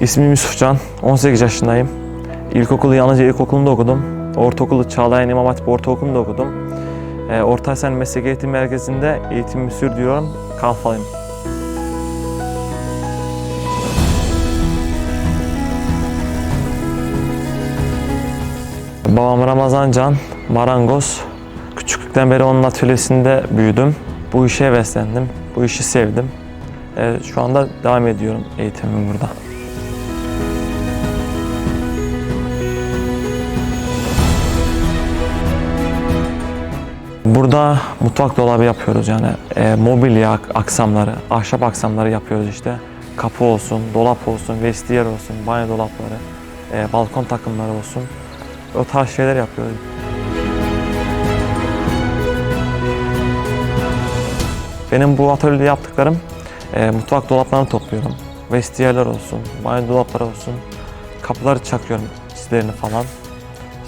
İsmim Yusufcan, 18 yaşındayım. İlkokulu Yalnızca İlkokulu'nda okudum. Ortaokulu Çağlayan İmam Hatip Ortaokulu'nda okudum. E, Orta Hasan Meslek Eğitim Merkezi'nde eğitimimi sürdürüyorum. Kalfalıyım. Babam Ramazan Can, marangoz. Küçüklükten beri onun atölyesinde büyüdüm. Bu işe heveslendim, bu işi sevdim. Ee, şu anda devam ediyorum eğitimimi burada. Burada mutfak dolabı yapıyoruz yani e, mobilya ak- aksamları, ahşap aksamları yapıyoruz işte. Kapı olsun, dolap olsun, vestiyer olsun, banyo dolapları, e, balkon takımları olsun. O tarz şeyler yapıyoruz. Benim bu atölyede yaptıklarım e, mutfak dolaplarını topluyorum. Vestiyerler olsun, banyo dolapları olsun. Kapıları çakıyorum çizlerini falan.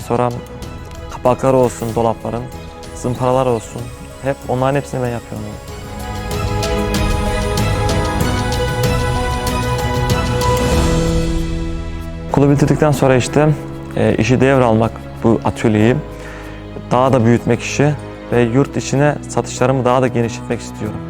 Sonra kapakları olsun dolapların, zımparalar olsun. Hep onların hepsini ben yapıyorum. Okulu bitirdikten sonra işte e, işi devralmak bu atölyeyi daha da büyütmek işi ve yurt içine satışlarımı daha da genişletmek istiyorum.